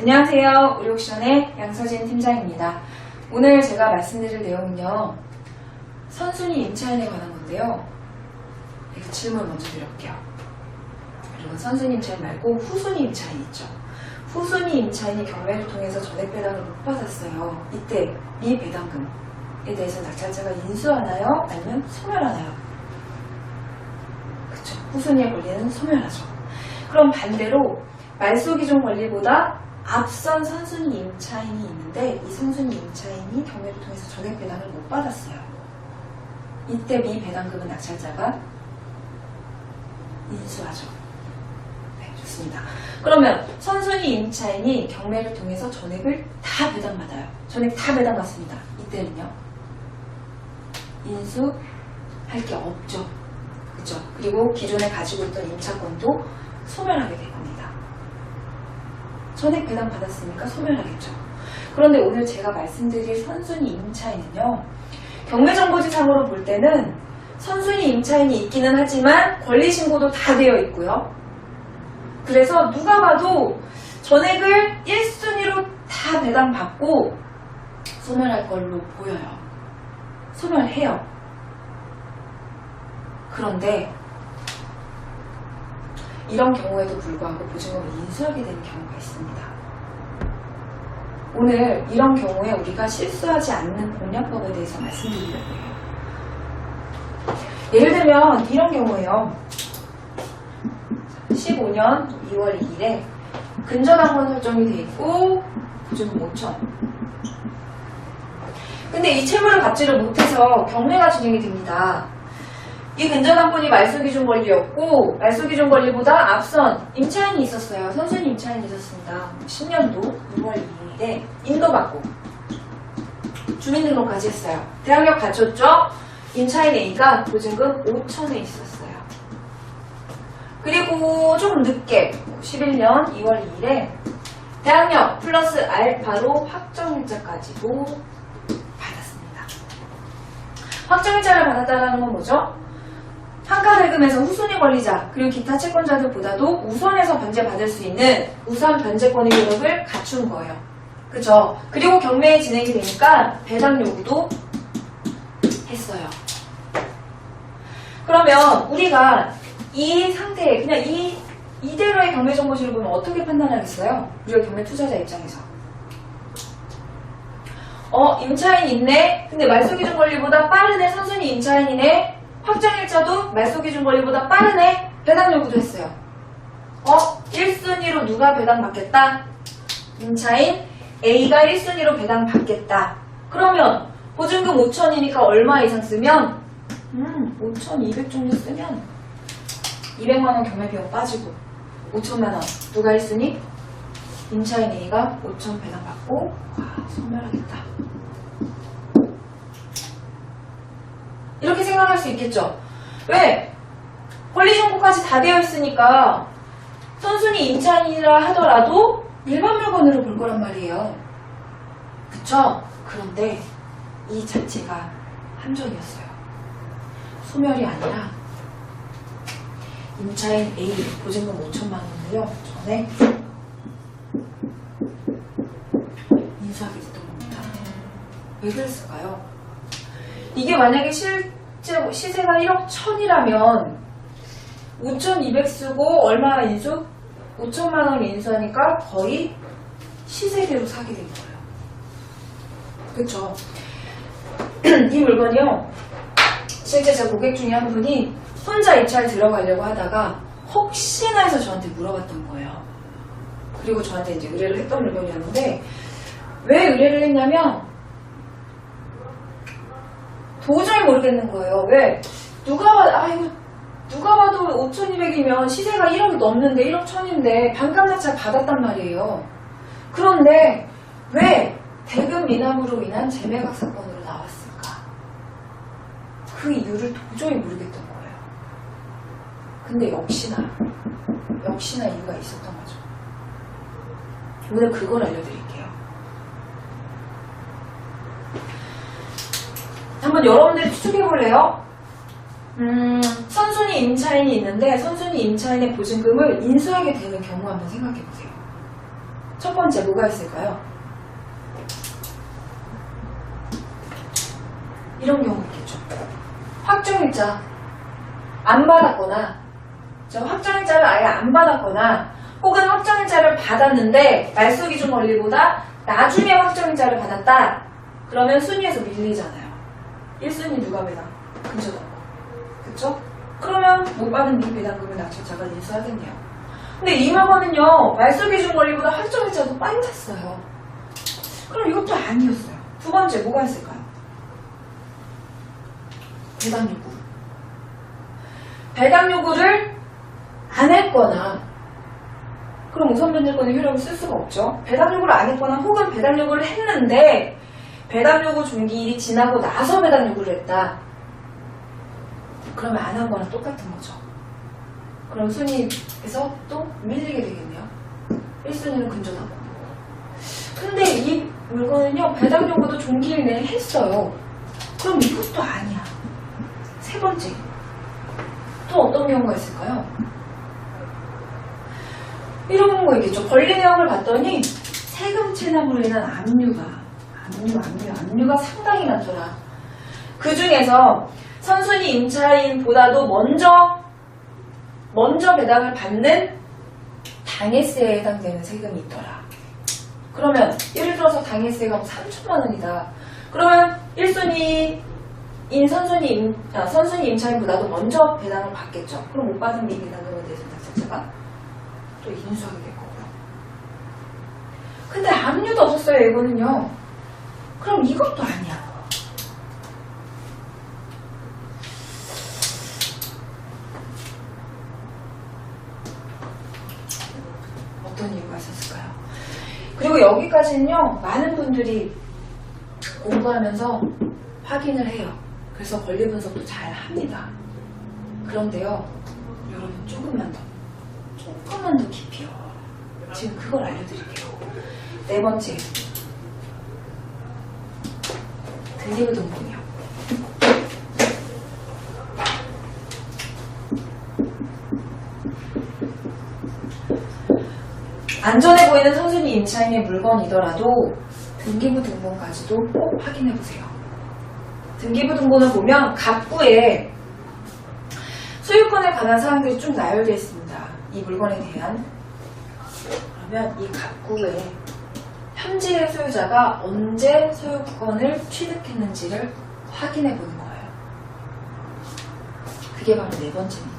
안녕하세요. 우리옥션의 양서진 팀장입니다. 오늘 제가 말씀드릴 내용은요. 선순위 임차인에 관한 건데요. 질문 먼저 드릴게요. 여러분 선순위 임차인 말고 후순위 임차인 있죠. 후순위 임차인이 경매를 통해서 전액 배당을 못 받았어요. 이때 미배당금에 대해서 낙찰자가 인수하나요? 아니면 소멸하나요? 그쵸. 후순위의 권리는 소멸하죠. 그럼 반대로 말소기존 권리보다 앞선 선순위 임차인이 있는데 이 선순위 임차인이 경매를 통해서 전액 배당을 못 받았어요. 이때 미배당금은 낙찰자가 인수하죠. 네, 좋습니다. 그러면 선순위 임차인이 경매를 통해서 전액을 다 배당받아요. 전액 다 배당받습니다. 이때는요. 인수할 게 없죠. 그죠? 그리고 기존에 가지고 있던 임차권도 소멸하게 될 겁니다. 전액 배당 받았으니까 소멸하겠죠. 그런데 오늘 제가 말씀드릴 선순위 임차인은요. 경매정보지상으로 볼 때는 선순위 임차인이 있기는 하지만 권리신고도 다 되어 있고요. 그래서 누가 봐도 전액을 1순위로 다 배당받고 소멸할 걸로 보여요. 소멸해요. 그런데 이런 경우에도 불구하고 보증금을 인수하게 되는 경우가 있습니다. 오늘 이런 경우에 우리가 실수하지 않는 공략법에 대해서 말씀드리려고 해요. 예를 들면 이런 경우에요. 15년 2월 2일에 근저당권 설정이 돼 있고 보증금 5천. 근데 이 채무를 갚지를 못해서 경매가 진행이 됩니다. 이 근저당 권이 말소기준 권리였고 말소기준 권리보다 앞선 임차인이 있었어요. 선순위 임차인이 있었습니다. 10년도 6월 2일에 인도받고 주민등록까지 했어요. 대항력 갖췄죠? 임차인 A가 보증금 5천에 있었어요. 그리고 조금 늦게 11년 2월 2일에 대항력 플러스 알파로 확정일자까지도 받았습니다. 확정일자를 받았다는 건 뭐죠? 평가대금에서 후순위 권리자 그리고 기타 채권자들보다도 우선해서 변제받을 수 있는 우선 변제권의 효력을 갖춘 거예요. 그죠? 그리고 경매에 진행이 되니까 배당 요구도 했어요. 그러면 우리가 이 상태에 그냥 이 이대로의 경매 정보지를 보면 어떻게 판단하겠어요? 우리가 경매 투자자 입장에서. 어, 임차인 있네? 근데 말소기준 권리보다 빠르네? 선순위 임차인이네? 확정일자도 말소기준 권리보다 빠르네? 배당 요구도 했어요. 어? 1순위로 누가 배당 받겠다? 임차인 A가 1순위로 배당 받겠다. 그러면 보증금 5천이니까 얼마 이상 쓰면? 음, 5,200 정도 쓰면 200만원 경매비용 빠지고 5천만원 누가 1순위? 임차인 A가 5천 배당 받고 와, 소멸하겠다. 이렇게 생각할 수 있겠죠. 왜? 권리 정보까지 다 되어 있으니까 선순위 임차인이라 하더라도 일반 물건으로 볼 거란 말이에요. 그쵸? 그런데 이 자체가 함정이었어요. 소멸이 아니라 임차인 A 보증금 5천만 원을요 전에 인수하게 됐던 겁니다. 왜 그랬을까요? 이게 만약에 실제 시세가 1억 1000이라면 5,200 쓰고 얼마 인수? 5천만 원 인수하니까 거의 시세대로 사게 된 거예요. 그쵸? 이 물건이요. 실제 제 고객 중에 한 분이 혼자 입찰 들어가려고 하다가 혹시나 해서 저한테 물어봤던 거예요. 그리고 저한테 이제 의뢰를 했던 물건이었는데 왜 의뢰를 했냐면 도저히 모르겠는 거예요. 왜? 누가 봐, 아, 이거, 누가 봐도 5,200이면 시세가 1억이 넘는데, 1억 1,000인데, 반값 낙찰 받았단 말이에요. 그런데, 왜 대금 미납으로 인한 재매각 사건으로 나왔을까? 그 이유를 도저히 모르겠던 거예요. 근데 역시나, 역시나 이유가 있었던 거죠. 오늘 그걸 알려드릴게요. 한번 여러분들이 추측해 볼래요? 음, 선순위 임차인이 있는데 선순위 임차인의 보증금을 인수하게 되는 경우 한번 생각해 보세요. 첫 번째 뭐가 있을까요? 이런 경우 있겠죠. 확정일자 안 받았거나 저 확정일자를 아예 안 받았거나 혹은 확정일자를 받았는데 말소 기준 권리보다 나중에 확정일자를 받았다. 그러면 순위에서 밀리잖아요. 1순위 누가 배당? 근저당권. 그쵸? 그러면 못 받은 미 배당금을 낙찰 자가 인수하겠네요. 근데 이 물건은요, 말소 기준 권리보다 확정일자도 빨리 탔어요. 그럼 이것도 아니었어요. 두 번째 뭐가 있을까요? 배당 요구. 배당 요구를 안 했거나 그럼 우선 변제권의 효력을 쓸 수가 없죠. 배당 요구를 안 했거나 혹은 배당 요구를 했는데 배당 요구 종기일이 지나고 나서 배당 요구를 했다. 그러면 안 한 거랑 똑같은 거죠. 그럼 순위에서 또 밀리게 되겠네요. 1순위는 근저당권. 근데 이 물건은요, 배당 요구도 종기일 내에 했어요. 그럼 이것도 아니야. 세 번째. 또 어떤 경우가 있을까요? 이런 거 있겠죠. 권리 내역을 봤더니 세금 체납으로 인한 압류가, 압류, 압류, 압류가 상당히 많더라. 그 중에서 선순위 임차인보다도 먼저, 먼저 배당을 받는 당해세에 해당되는 세금이 있더라. 그러면 예를 들어서 당해세가 3천만 원이다. 그러면 1순위 인 선순위 임, 아, 선순위 임차인보다도 먼저 배당을 받겠죠. 그럼 못 받은 미배당금에 대해서 낙찰자가 또 인수하게 될 거고요. 근데 압류도 없었어요, 이거는요. 그럼 이것도 아니야. 어떤 이유가 있었을까요? 그리고 여기까지는요, 많은 분들이 공부하면서 확인을 해요. 그래서 권리 분석도 잘 합니다. 그런데요, 여러분 조금만 더, 조금만 더 깊이요. 지금 그걸 알려드릴게요. 네 번째, 등기부등본이요. 안전해 보이는 선순위 임차인의 물건이더라도 등기부 등본까지도 꼭 확인해 보세요. 등기부 등본을 보면 갑부에 소유권에 관한 사항들이 쭉 나열되어 있습니다. 이 물건에 대한 그러면 이 갑구에 현재의 소유자가 언제 소유권을 취득했는지를 확인해 보는 거예요. 그게 바로 네 번째입니다.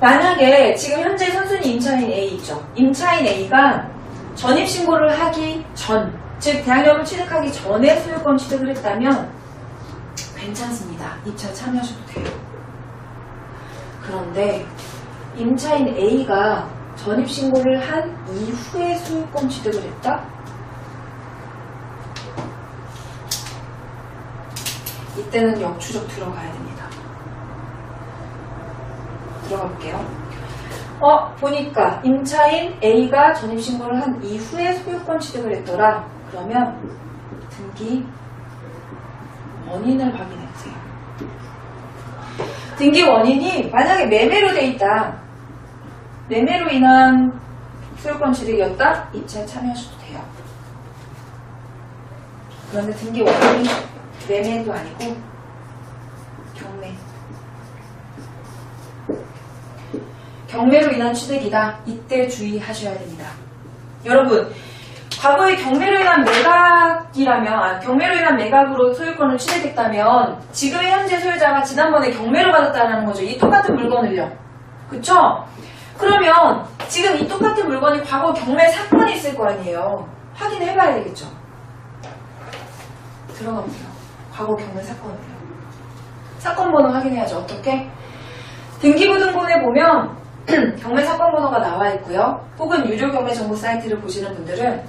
만약에 지금 현재 선순위 임차인 A 있죠. 임차인 A가 전입신고를 하기 전, 즉 대항력을 취득하기 전에 소유권 취득을 했다면 괜찮습니다. 입찰 참여하셔도 돼요. 그런데 임차인 A가 전입신고를 한 이후에 소유권 취득을 했다? 이때는 역추적 들어가야 됩니다. 들어가 볼게요. 어, 보니까 임차인 A가 전입신고를 한 이후에 소유권 취득을 했더라. 그러면 등기 원인을 확인해 보세요. 등기 원인이 만약에 매매로 돼 있다. 매매로 인한 소유권 취득이었다? 입찰 참여하셔도 돼요. 그런데 등기 원인이 매매도 아니고 경매. 경매로 인한 취득이다. 이때 주의하셔야 됩니다. 여러분, 과거에 경매로 인한 매각이라면, 아, 경매로 인한 매각으로 소유권을 취득했다면, 지금의 현재 소유자가 지난번에 경매로 받았다는 거죠. 이 똑같은 물건을요. 그쵸? 그러면, 지금 이 똑같은 물건이 과거 경매 사건이 있을 거 아니에요. 확인해 봐야 되겠죠. 보세요. 과거 경매 사건을요. 사건 번호 확인해야죠. 어떻게? 등기부등본에 보면 경매 사건 번호가 나와 있고요. 혹은 유료 경매 정보 사이트를 보시는 분들은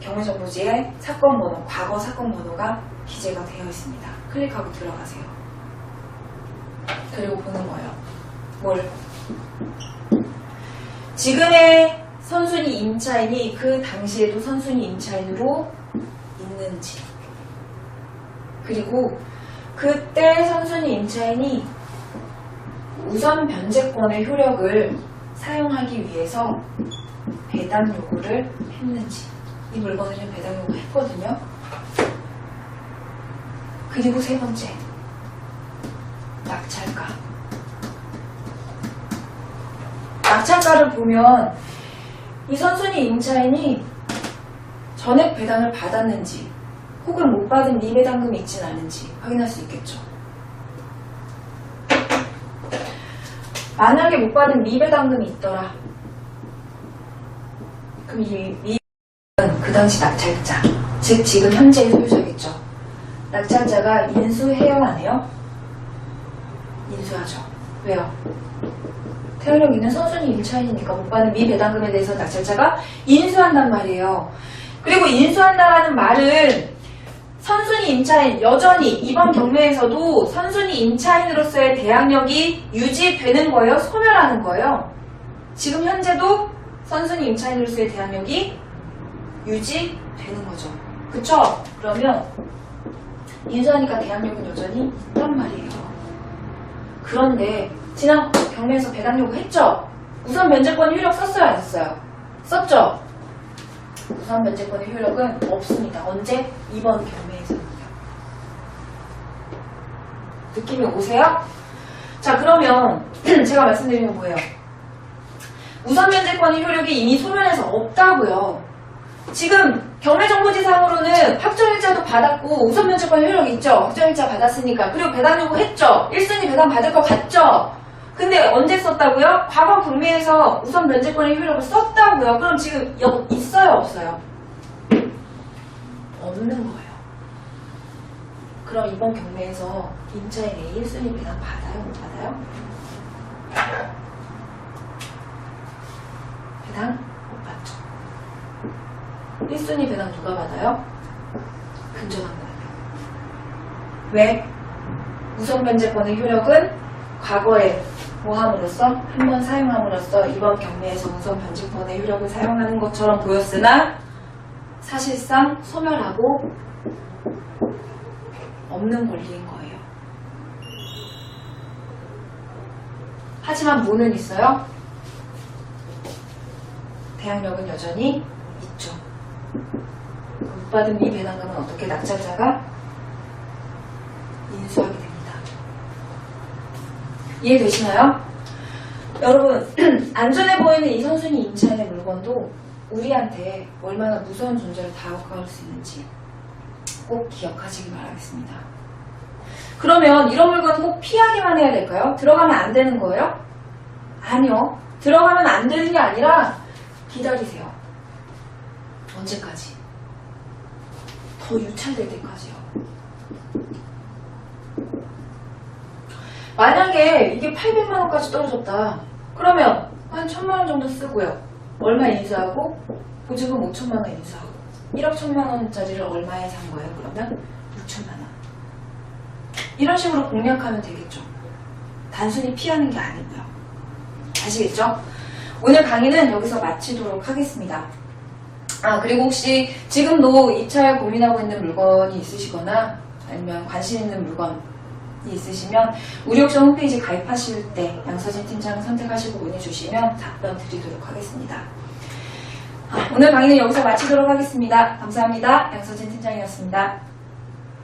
경매 정보지에 사건 번호, 과거 사건 번호가 기재가 되어 있습니다. 클릭하고 들어가세요. 그리고 보는 거예요. 뭘? 지금의 선순위 임차인이 그 당시에도 선순위 임차인으로 있는지. 그리고 그때 선순위 임차인이 우선 변제권의 효력을 사용하기 위해서 배당 요구를 했는지. 이 물건을 배당 요구 했거든요. 그리고 세 번째. 낙찰가 낙찰가를 보면 이 선순위 임차인이 전액 배당을 받았는지 혹은 못 받은 미배당금이 있진 않은지 확인할 수 있겠죠. 만약에 못 받은 미배당금이 있더라. 그럼 이 미배당은 그 당시 낙찰자, 즉 지금 현재의 소유자겠죠. 낙찰자가 인수해요 안 해요? 인수하죠. 왜요? 태어력 있는 선순위 임차인이니까 못 받는 미배당금에 대해서 낙찰자가 인수한단 말이에요. 그리고 인수한다라는 말은 선순위 임차인 여전히 이번 경매에서도 선순위 임차인으로서의 대항력이 유지되는 거예요? 소멸하는 거예요? 지금 현재도 선순위 임차인으로서의 대항력이 유지되는 거죠. 그쵸? 그러면 인수하니까 대항력은 여전히 있단 말이에요. 그런데 지난 경매에서 배당 요구했죠? 우선 면제권 효력 썼어요? 안 썼어요? 썼죠? 우선 면제권의 효력은 없습니다. 언제? 이번 경매에서는요. 느낌이 오세요? 자 그러면 제가 말씀드린 건 뭐예요? 우선 면제권의 효력이 이미 소멸해서 없다고요. 지금 경매정보지상으로는 확정일자도 받았고 우선 면제권 효력이 있죠. 확정일자 받았으니까. 그리고 배당 요구했죠. 1순위 배당 받을 것 같죠. 근데 언제 썼다고요? 과거 경매에서 우선 면제권의 효력을 썼다고요. 그럼 지금 여, 있어요, 없어요? 없는 거예요. 그럼 이번 경매에서 임차인 A 1순위 배당 받아요, 못 받아요? 배당 못 받죠. 1순위 배당 누가 받아요? 근저당받아요. 왜? 우선 면제권의 효력은 과거에 모함으로써 한 번 사용함으로써 이번 경매에서 우선 변제권의 효력을 사용하는 것처럼 보였으나 사실상 소멸하고 없는 권리인 거예요. 하지만 뭐는 있어요? 대항력은 여전히 있죠. 못 받은 미배당금은 어떻게 낙찰자가 인수하게 됩니다. 이해되시나요? 여러분, 안전해 보이는 이 선순위 임차인의 물건도 우리한테 얼마나 무서운 존재로 다가갈 수 있는지 꼭 기억하시기 바라겠습니다. 그러면 이런 물건은 꼭 피하기만 해야 될까요? 들어가면 안 되는 거예요? 아니요. 들어가면 안 되는 게 아니라 기다리세요. 언제까지? 더 유찰될 때까지요. 만약에 이게 800만 원까지 떨어졌다. 그러면 한 1000만 원 정도 쓰고요. 얼마 인수하고 보증금 5천만 원 인수하고 1억 1000만 원짜리를 얼마에 산 거예요? 그러면 6천만 원. 이런 식으로 공략하면 되겠죠. 단순히 피하는 게 아니고요. 아시겠죠? 오늘 강의는 여기서 마치도록 하겠습니다. 아, 그리고 혹시 지금도 입찰 고민하고 있는 물건이 있으시거나 아니면 관심 있는 물건이 있으시면 우리 옥션 홈페이지 가입하실 때 양서진 팀장을 선택하시고 문의 주시면 답변 드리도록 하겠습니다. 아, 오늘 강의는 여기서 마치도록 하겠습니다. 감사합니다. 양서진 팀장이었습니다.